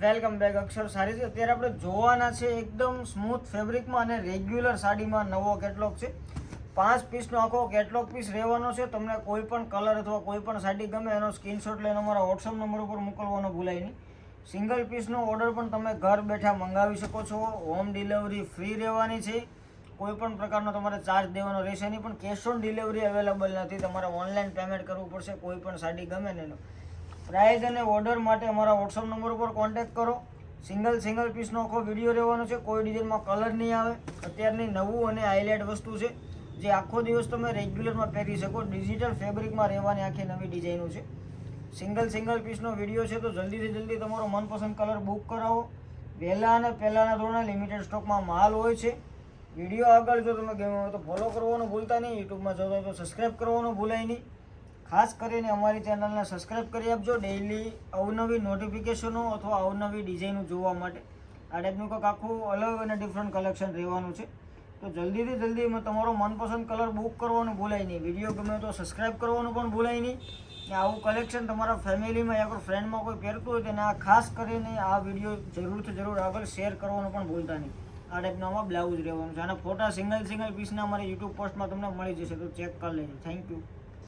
Welcome back અક્ષર સારી છે. અત્યારે આપણે જોવાના છે એકદમ સ્મૂથ ફેબ્રિકમાં અને રેગ્યુલર સાડીમાં નવો કેટલોગ છે. પાંચ પીસનો આખો કેટલોગ પીસ રહેવાનો છે. તમને કોઈ પણ કલર અથવા કોઈ પણ સાડી ગમે એનો સ્ક્રીનશોટ લઈને અમારા વોટ્સઅપ નંબર ઉપર મોકલવાનો ભૂલાય નહીં. સિંગલ પીસનો ઓર્ડર પણ તમે ઘર બેઠા મંગાવી શકો છો. હોમ ડિલિવરી ફ્રી રહેવાની છે. કોઈ પણ પ્રકારનો તમારે ચાર્જ દેવાનો રહેશે નહીં. પણ કેશ ઓન ડિલિવરી અવેલેબલ નથી. તમારે ઓનલાઈન પેમેન્ટ કરવું પડશે. કોઈ પણ સાડી ગમે ને. પ્રાઇઝ અને ઓર્ડર માટે અમારા વોટ્સઅપ નંબર ઉપર કોન્ટેક્ટ કરો. સિંગલ સિંગલ પીસનો આખો વીડિયો રહેવાનો છે. કોઈ ડિઝાઇનમાં કલર નહીં આવે. અત્યારની નવું અને હાઇલાઇટ વસ્તુ છે. જે આખો દિવસ તમે રેગ્યુલરમાં પહેરી શકો. ડિજિટલ ફેબ્રિકમાં રહેવાની આખી નવી ડિઝાઇનો છે. સિંગલ સિંગલ પીસનો વીડિયો છે તો જલ્દીથી જલ્દી તમારો મનપસંદ કલર બુક કરાવો. વહેલા અને પહેલાંના ધોરણે લિમિટેડ સ્ટોકમાં માલ હોય છે. વીડિયો આગળ જો તમે ગમ્યો હોય તો ફોલો કરવાનું ભૂલતા નહીં. યુટ્યુબમાં જોતા તો સબસ્ક્રાઈબ કરવાનું ભૂલાય નહીં. ખાસ કરીને અમારી ચેનલને સબસ્ક્રાઈબ કરી આપજો ડેઈલી અવનવી નોટિફિકેશનો અથવા અવનવી ડિઝાઇનો જોવા માટે. આ ટાઈપનું કંઈક આખું અલગ અને ડિફરન્ટ કલેક્શન રહેવાનું છે. તો જલ્દીથી જલ્દી તમારો મનપસંદ કલર બુક કરવાનું ભૂલાય નહીં. વીડિયો ગમે તો સબસ્ક્રાઈબ કરવાનું પણ ભૂલાય નહીં. આવું કલેક્શન તમારા ફેમિલીમાં યા કોઈ ફ્રેન્ડમાં કોઈ પહેરતું હોય તેને આ ખાસ કરીને આ વીડિયો જરૂરથી જરૂર આગળ શેર કરવાનું પણ ભૂલતા નહીં. આ ટાઈપનો આમાં બ્લાઉઝ રહેવાનું છે. અને ફોટા સિંગલ સિંગલ પીસના અમારી યુટ્યુબ પોસ્ટમાં તમને મળી જશે. તો ચેક કરી લેજો. Thank you